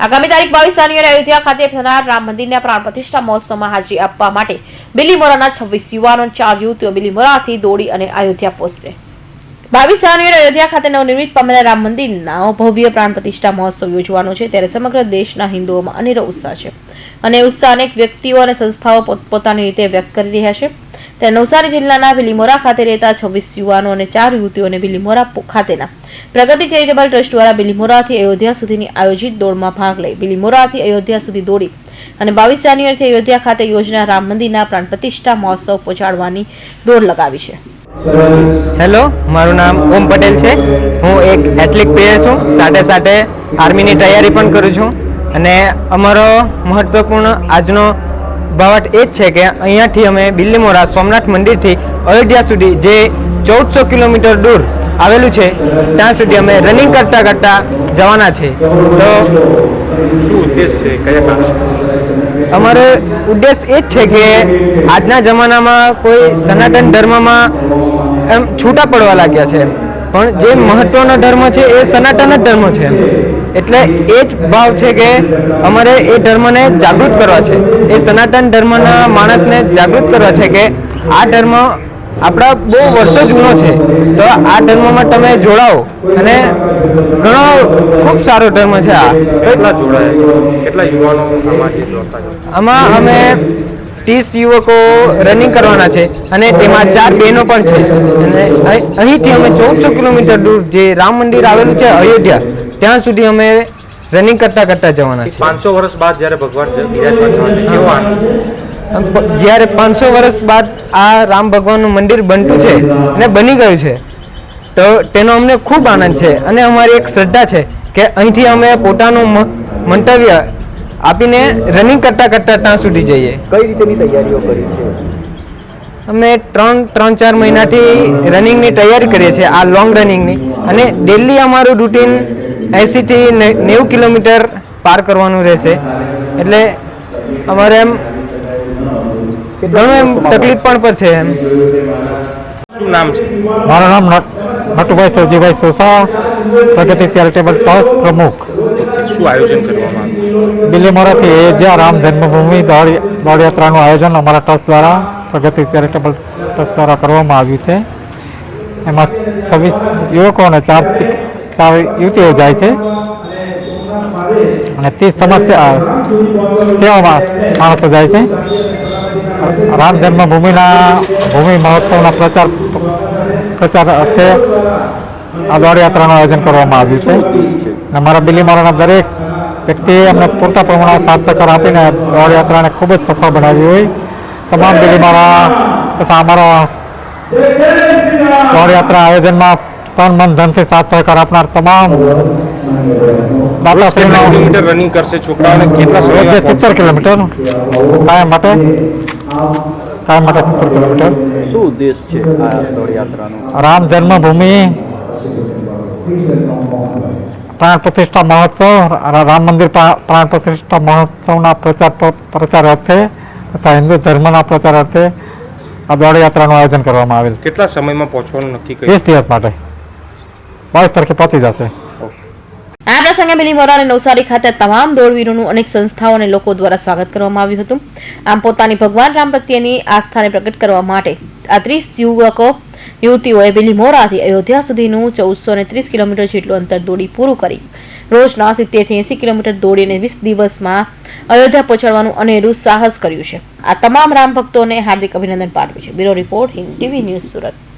આગામી તારીખ બાવીસ જાન્યુઆરી અયોધ્યા ખાતે થનાર રામ મંદિરના પ્રાણ પ્રતિષ્ઠા મહોત્સવમાં હાજરી આપવા માટે બિલીમોરાના છવ્વીસ યુવાનો ચાર યુવતીઓ બિલીમોરાથી દોડી અને અયોધ્યા પહોંચશે. બાવીસ જાન્યુઆરી અયોધ્યા ખાતે નવનિર્મિત પામેલા રામ મંદિરના ભવ્ય પ્રાણ પ્રતિષ્ઠા મહોત્સવ યોજવાનો છે, ત્યારે સમગ્ર દેશના હિન્દુઓમાં અનેરો ઉત્સાહ છે. અને ઉત્સાહ અનેક વ્યક્તિઓ અને સંસ્થાઓ પોતપોતાની રીતે વ્યક્ત કરી રહ્યા છે. ત્યારે નવસારી જિલ્લાના ભીલીમોરા ખાતે રહેતા છવ્વીસ યુવાનો અને ચાર યુવતીઓને ભીલીમોરા ખાતેના પ્રગતિ ચેરિટેબલ ટ્રસ્ટ દ્વારા ભીલીમોરાથી અયોધ્યા સુધીની આયોજિત દોડમાં ભાગ લઈ ભીલીમોરાથી અયોધ્યા સુધી દોડી અને બાવીસ જાન્યુઆરીથી અયોધ્યા ખાતે યોજના રામ મંદિરના પ્રાણ પ્રતિષ્ઠા મહોત્સવ પહોંચાડવાની દોડ લગાવી છે. હેલો, મારું નામ ઓમ પટેલ છે. હું એક એથ્લેટ પ્લેયર છું. સાથે સાથે આર્મીની તૈયારી પણ કરું છું. અને અમારો મહત્વપૂર્ણ આજનો બાવટ એ જ છે કે અહીંયાથી અમે બિલ્લીમોરા સોમનાથ મંદિરથી અયોધ્યા સુધી જે ચૌદસો કિલોમીટર દૂર આવેલું છે ત્યાં સુધી અમે રનિંગ કરતાં કરતાં જવાના છે. તો શું ઉદ્દેશ છે? કયા અમારો ઉદ્દેશ એ જ છે કે આજના જમાનામાં કોઈ સનાતન ધર્મમાં એમ છૂટા પડવા લાગ્યા છે. પણ જે મહત્વનો ધર્મ છે એ સનાતન જ ધર્મ છે. એટલે એ જ ભાવ છે કે અમારે એ ધર્મને જાગૃત કરવા છે. એ સનાતન ધર્મના માણસને જાગૃત કરવા છે કે આ ધર્મ આપણા બહુ વર્ષો જૂનો છે. તો આ ધર્મમાં તમે જોડાઓ અને ઘણો ખૂબ સારો ધર્મ છે આ. કેટલા જોડાયા? યુવાનો આમાં અમે ત્રીસ યુવકો રનિંગ કરવાના છે અને તેમાં ચાર બહેનો પણ છે. અને અહીંથી અમે ચૌદસો કિલોમીટર દૂર જે રામ મંદિર આવેલું છે અયોધ્યા ત્યાં સુધી અમે રનિંગ કરતા કરતા જવાના છે પાંચસો વર્ષ બાદ જ્યારે ભગવાન પ- જ્યારે પાંચસો વર્ષ બાદ આ રામ ભગવાનનું મંદિર બનતું છે અને બની ગયું છે તો તેનો અમને ખૂબ આનંદ છે અને અમારી એક શ્રદ્ધા છે કે અહીંથી અમે પોતાનું મંતવ્ય આપીને રનિંગ કરતા કરતા ત્યાં સુધી જઈએ. કઈ રીતેની તૈયારીઓ કરી છે? અમે ત્રણ ત્રણ ચાર મહિનાથી રનિંગની તૈયારી કરીએ છીએ આ લોંગ રનિંગની અને ડેલી અમારું રૂટીન એંસીથી નેવું કિલોમીટર પાર કરવાનું રહેશે. એટલે અમારે એમ ઘણું એમ તકલીફ પણ પર છે એમ. શું નામ છે? મારું નામ નટ- નટુભાઈ સવજીભાઈ સોસા પ્રગતિ ચેરિટેબલ ટ્રસ્ટ પ્રમુખ. શું આયોજન કરવામાં આવ્યું? બિલીમોરાથી અયોધ્યા રામ જન્મભૂમિ દોડ દોડયાત્રાનું આયોજન અમારા ટ્રસ્ટ દ્વારા પ્રગતિ ચેરિટેબલ ટ્રસ્ટ દ્વારા કરવામાં આવ્યું છે. એમાં છવ્વીસ યુવકો અને ચાર ચાર યુવતીઓ જાય છે. અને તે સમસ્યા સેવામાં માણસો જાય છે. રામ જન્મભૂમિના, ભૂમિ મહોત્સવના પ્રચાર પ્રચાર અર્થે આ દોડયાત્રાનું આયોજન કરવામાં આવ્યું છે. અને મારા બિલીમારાના દરેક વ્યક્તિએ અમને પૂરતા પ્રમાણમાં સાથ સહકાર આપીને દોડયાત્રાને ખૂબ જ સફળ બનાવી હોય. તમામ બિલીમારા તથા અમારા દોડયાત્રા આયોજનમાં તન મન ધનથી સાથ સહકાર આપનાર તમામ કેટલા દાતાશ્રીનો કિલોમીટર રનિંગ કરશે છોકરાઓને કેટલા સમય સિત્તેર કિલોમીટર કાયમ માટે કાયમ માટે સિત્તેર કિલોમીટર શું ઉદ્દેશ છે આ દોડયાત્રાનો રામ જન્મભૂમિ પ્રાણ પ્રતિષ્ઠા મહોત્સવ રામ મંદિર પ્રા- પ્રાણ પ્રતિષ્ઠા મહોત્સવના પ્રચાર પ્રચાર અર્થે તથા હિન્દુ ધર્મના પ્રચાર અર્થે આ દોડયાત્રાનું આયોજન કરવામાં આવેલ કેટલા સમયમાં પહોંચવાનું નક્કી વીસ દિવસ માટે. બાવીસ તારીખે પહોંચી જશે. આ પ્રસંગે બિલીમોરા અને નવસારી ખાતે તમામ દોડવીરોનું અનેક સંસ્થાઓ અને લોકો દ્વારા સ્વાગત કરવામાં આવ્યું હતું. આમ પોતાની ભગવાન રામ પ્રત્યેની આસ્થાને પ્રગટ કરવા માટે આ ત્રીસ યુવકો, યુવતીઓએ બિલીમોરાથી અયોધ્યા સુધીનું ચૌદસો ને ત્રીસ કિલોમીટર જેટલું અંતર દોડી પૂરું કરી રોજના સિત્તેરથી એંસી કિલોમીટર દોડીને વીસ દિવસમાં અયોધ્યા પહોંચાડવાનું અનેરું સાહસ કર્યું છે. આ તમામ રામ ભક્તોને હાર્દિક અભિનંદન પાઠવ્યું છે. Bureau report Hind TV news Surat.